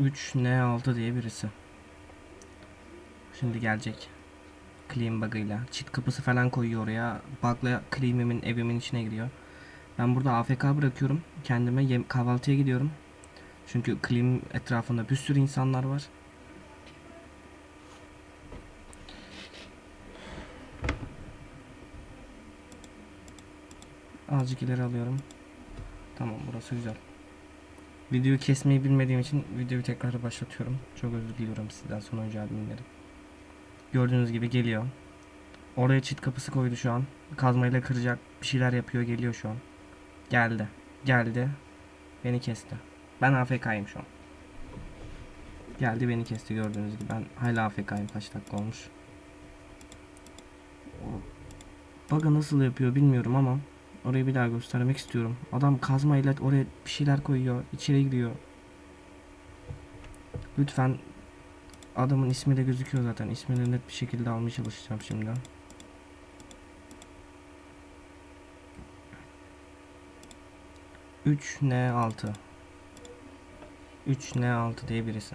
3N6 diye birisi. Şimdi gelecek. Clean bug'ıyla. Çit kapısı falan koyuyor oraya. Bug'la Clean'imin evimin içine giriyor. Ben burada AFK bırakıyorum. Kendime yem kahvaltıya gidiyorum. Çünkü Clean etrafında bir sürü insanlar var. Azıcık ileri alıyorum. Tamam burası güzel. Videoyu kesmeyi bilmediğim için videoyu tekrar başlatıyorum. Çok özür diliyorum sizden son oyuncu adminlerim. Gördüğünüz gibi geliyor. Oraya çit kapısı koydu şu an. Kazmayla kıracak bir şeyler yapıyor geliyor şu an. Geldi. Geldi. Beni kesti. Ben AFK'yim şu an. Geldi beni kesti gördüğünüz gibi. Ben hala AFK'yim kaç dakika olmuş. Bug'ı nasıl yapıyor bilmiyorum ama orayı bir daha göstermek istiyorum. Adam kazmayla oraya bir şeyler koyuyor. içeri giriyor. Lütfen adamın ismi de gözüküyor zaten. İsmini net bir şekilde almaya çalışacağım şimdi. Üç N altı. 3 N6 diye birisi.